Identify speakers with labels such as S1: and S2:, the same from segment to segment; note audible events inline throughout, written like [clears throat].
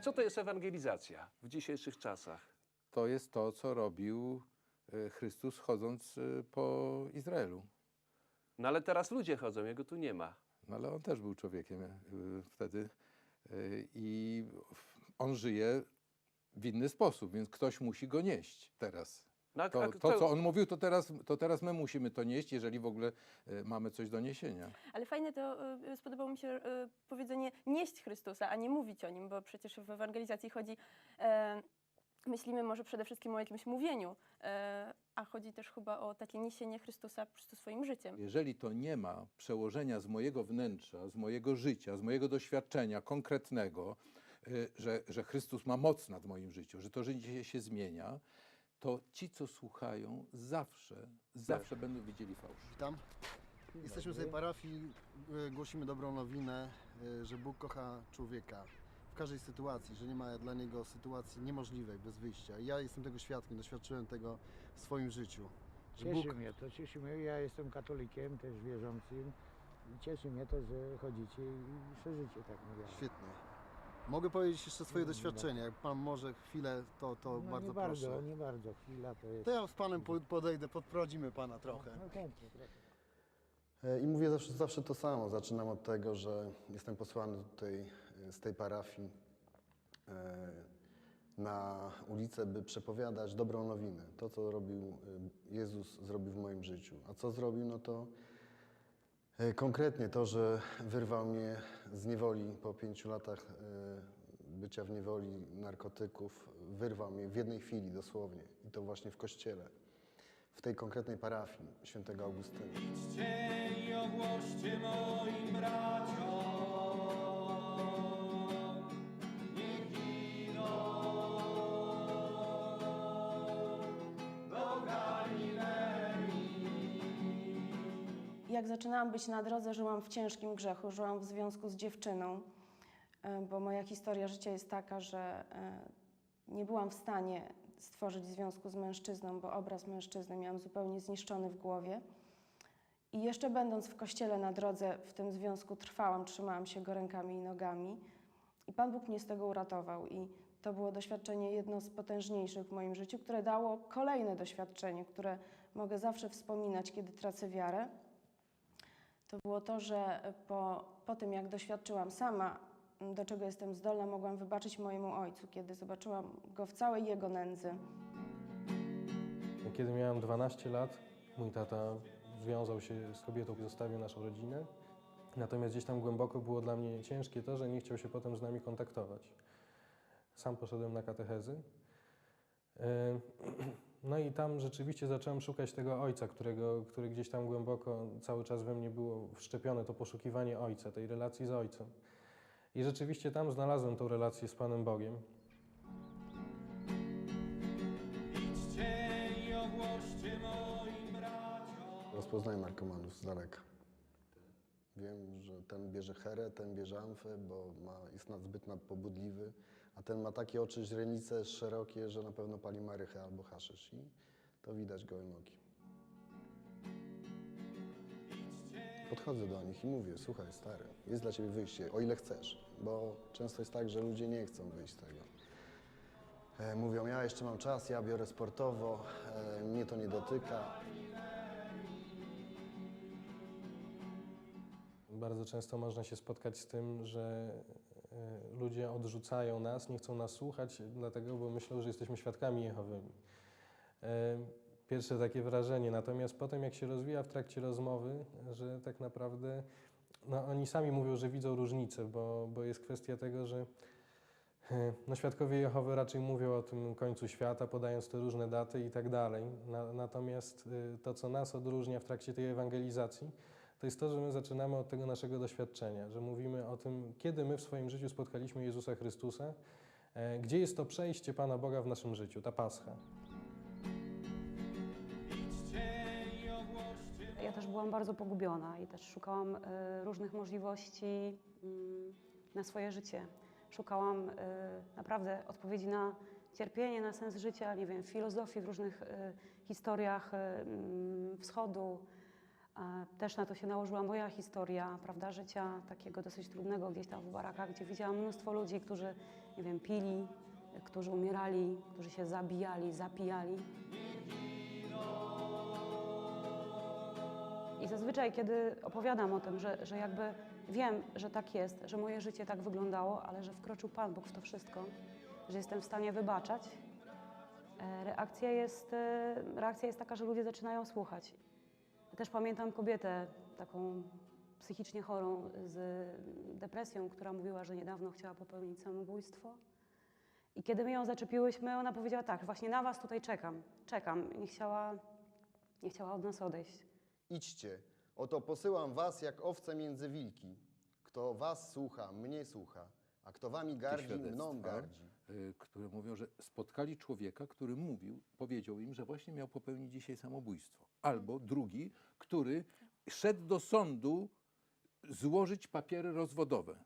S1: Co to jest ewangelizacja w dzisiejszych czasach?
S2: To jest to, co robił e, Chrystus chodząc e, po Izraelu.
S1: No ale teraz ludzie chodzą, jego tu nie ma.
S2: No ale on też był człowiekiem e, wtedy i on żyje w inny sposób, więc ktoś musi go nieść teraz.
S1: No,
S2: To, to co on mówił, to teraz, to teraz my musimy to nieść, jeżeli w ogóle e, mamy coś do niesienia.
S3: Ale fajne to y, spodobało mi się y, powiedzenie nieść Chrystusa, a nie mówić o nim, bo przecież w ewangelizacji chodzi. E, myślimy może przede wszystkim o jakimś mówieniu, e, a chodzi też chyba o takie niesienie Chrystusa po prostu swoim życiem.
S2: Jeżeli to nie ma przełożenia z mojego wnętrza, z mojego życia, z mojego doświadczenia konkretnego, y, że, że Chrystus ma moc nad moim życiu, że to życie się zmienia, to ci, co słuchają, zawsze, zawsze będą widzieli fałsz.
S4: Witam. Jesteśmy w tej parafii, e, głosimy dobrą nowinę, e, że Bóg kocha człowieka w każdej sytuacji, że nie ma dla niego sytuacji niemożliwej, bez wyjścia. I ja jestem tego świadkiem, doświadczyłem tego w swoim życiu. Że
S5: Cieszy
S4: Bóg,
S5: mnie to, cieszy mnie. Ja jestem katolikiem, też wierzącym. I Cieszy mnie to, że chodzicie i szerzycie tak mówię.
S4: świetnie. Mogę powiedzieć jeszcze swoje doświadczenie, jak Pan może chwilę, to, to
S5: No
S4: bardzo
S5: nie
S4: proszę.
S5: bardzo, nie bardzo. Chwila to jest.
S4: To ja z Panem po- podejdę, podprowadzimy Pana trochę.
S5: No chętnie trochę.
S4: E, I mówię zawsze, zawsze to samo. Zaczynam od tego, że jestem posłany tutaj e, z tej parafii e, na ulicę, by przepowiadać dobrą nowinę. To, co robił e, Jezus, zrobił w moim życiu. A co zrobił, no to konkretnie to, że wyrwał mnie z niewoli po pięciu latach e, bycia w niewoli narkotyków, wyrwał mnie w jednej chwili dosłownie. I to właśnie w kościele. W tej konkretnej parafii świętego Augustyna.
S6: Idźcie i ogłoście moim braciom,
S7: Jak zaczynałam być na drodze, żyłam w ciężkim grzechu, żyłam w związku z dziewczyną, e, bo moja historia życia jest taka, że e, nie byłam w stanie stworzyć związku z mężczyzną, bo obraz mężczyzny miałam zupełnie zniszczony w głowie. I jeszcze będąc w kościele na drodze w tym związku trwałam, trzymałam się go rękami i nogami. I Pan Bóg mnie z tego uratował. I to było doświadczenie jedno z potężniejszych w moim życiu, które dało kolejne doświadczenie, które mogę zawsze wspominać, kiedy tracę wiarę to było to, że po, po tym, jak doświadczyłam sama, do czego jestem zdolna, mogłam wybaczyć mojemu ojcu, kiedy zobaczyłam go w całej jego nędzy.
S8: Kiedy miałem 12 lat, mój tata związał się z kobietą i zostawił naszą rodzinę. Natomiast gdzieś tam głęboko było dla mnie ciężkie to, że nie chciał się potem z nami kontaktować. Sam poszedłem na katechezy. [clears throat] No i tam rzeczywiście zacząłem szukać tego ojca, którego, który gdzieś tam głęboko cały czas we mnie było wszczepione, to poszukiwanie ojca, tej relacji z ojcem. I rzeczywiście tam znalazłem tą relację z Panem Bogiem.
S6: Idźcie i ogłoście moim braciom.
S4: Rozpoznaję narkomanów z daleka. Wiem, że ten bierze herę, ten bierze amfę, bo ma, jest nad, zbyt nadpobudliwy, a ten ma takie oczy źrenice szerokie, że na pewno pali marychę albo haszysz i to widać gołym okiem. Podchodzę do nich i mówię, słuchaj stary, jest dla ciebie wyjście, o ile chcesz, bo często jest tak, że ludzie nie chcą wyjść z tego. E, Mówią, ja jeszcze mam czas, ja biorę sportowo, e, mnie to nie dotyka.
S8: Bardzo często można się spotkać z tym, że ludzie odrzucają nas, nie chcą nas słuchać, dlatego, bo myślą, że jesteśmy świadkami Jehowymi. E, Pierwsze takie wrażenie, natomiast potem jak się rozwija w trakcie rozmowy, że tak naprawdę no, oni sami mówią, że widzą różnicę, bo, bo jest kwestia tego, że e, no, świadkowie Jehowy raczej mówią o tym końcu świata, podając te różne daty i tak dalej. Na, natomiast e, to, co nas odróżnia w trakcie tej ewangelizacji, to jest to, że my zaczynamy od tego naszego doświadczenia, że mówimy o tym, kiedy my w swoim życiu spotkaliśmy Jezusa Chrystusa, e, gdzie jest to przejście Pana Boga w naszym życiu, ta Pascha.
S6: Idźcie i ogłoście
S9: Ja też byłam bardzo pogubiona i też szukałam e, różnych możliwości mm, na swoje życie. Szukałam e, naprawdę odpowiedzi na cierpienie, na sens życia, nie wiem, w filozofii, w różnych historiach mm, wschodu. Też na to się nałożyła moja historia, prawda, życia takiego dosyć trudnego gdzieś tam w barakach, gdzie widziałam mnóstwo ludzi, którzy, nie wiem, pili, którzy umierali, którzy się zabijali, zapijali. I zazwyczaj, kiedy opowiadam o tym, że, że jakby wiem, że tak jest, że moje życie tak wyglądało, ale że wkroczył Pan Bóg w to wszystko, że jestem w stanie wybaczać, e, reakcja jest, e, reakcja jest taka, że ludzie zaczynają słuchać. Też pamiętam kobietę taką psychicznie chorą z depresją, która mówiła, że niedawno chciała popełnić samobójstwo. I kiedy my ją zaczepiłyśmy, ona powiedziała tak, właśnie na was tutaj czekam, czekam. Nie chciała, nie chciała od nas odejść.
S4: Idźcie, oto posyłam was jak owce między wilki. Kto was słucha, mnie słucha, a kto wami gardzi, mną gardzi.
S2: Y, które mówią, że spotkali człowieka, który mówił, powiedział im, że właśnie miał popełnić dzisiaj samobójstwo. Albo drugi, który szedł do sądu złożyć papiery rozwodowe.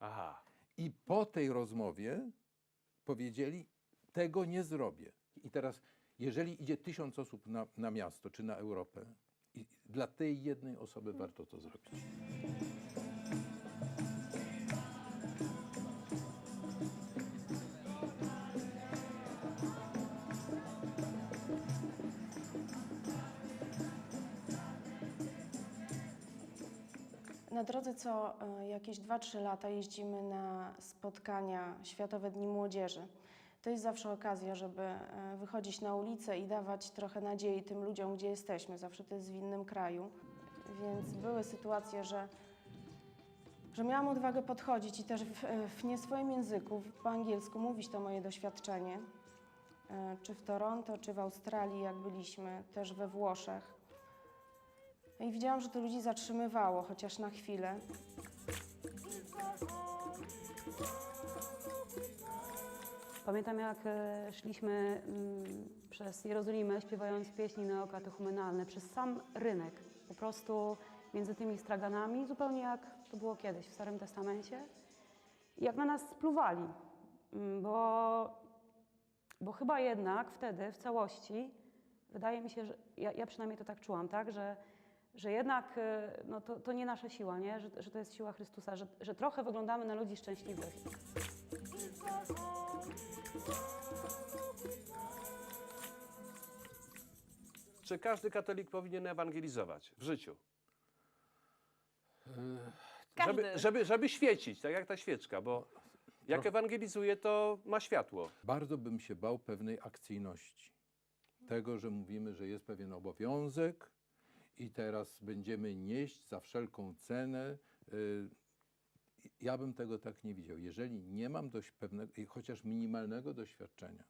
S1: Aha.
S2: I po tej rozmowie powiedzieli, tego nie zrobię. I teraz, jeżeli idzie tysiąc osób na, na miasto czy na Europę, i dla tej jednej osoby warto to zrobić.
S7: Na drodze co e, jakieś 2-3 lata jeździmy na spotkania Światowe Dni Młodzieży. To jest zawsze okazja, żeby e, wychodzić na ulicę i dawać trochę nadziei tym ludziom, gdzie jesteśmy. Zawsze to jest w innym kraju. Więc były sytuacje, że, że miałam odwagę podchodzić i też w, w nie swoim języku, po angielsku mówić to moje doświadczenie. E, Czy w Toronto, czy w Australii, jak byliśmy, też we Włoszech. No i widziałam, że to ludzi zatrzymywało, chociaż na chwilę.
S9: Pamiętam, jak e, szliśmy mm, przez Jerozolimę, śpiewając pieśni neokatechumenalne, przez sam rynek, po prostu między tymi straganami, zupełnie jak to było kiedyś w Starym Testamencie. I jak na nas spluwali, Mm, bo, bo chyba jednak wtedy w całości, wydaje mi się, że ja, ja przynajmniej to tak czułam, tak, że, że jednak e, no, to, to nie nasza siła, nie? Że, że to jest siła Chrystusa, że, że trochę wyglądamy na ludzi szczęśliwych.
S1: Czy każdy katolik powinien ewangelizować w życiu?
S3: Każdy.
S1: Żeby, żeby, żeby świecić, tak jak ta świeczka, bo jak ewangelizuje, to ma światło.
S2: Bardzo bym się bał pewnej akcyjności. Tego, że mówimy, że jest pewien obowiązek i teraz będziemy nieść za wszelką cenę. y, Ja bym tego tak nie widział. Jeżeli nie mam dość pewnego, chociaż minimalnego doświadczenia,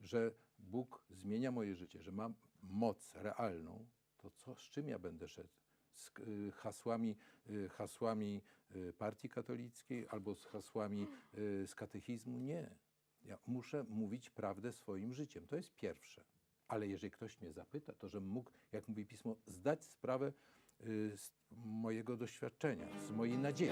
S2: że Bóg zmienia moje życie, że mam moc realną, to co, z czym ja będę szedł? Z y, hasłami, y, hasłami partii katolickiej albo z hasłami z katechizmu? Nie. Ja muszę mówić prawdę swoim życiem. To jest pierwsze. Ale jeżeli ktoś mnie zapyta, to żebym mógł, jak mówi pismo, zdać sprawę y, z mojego doświadczenia, z mojej nadziei.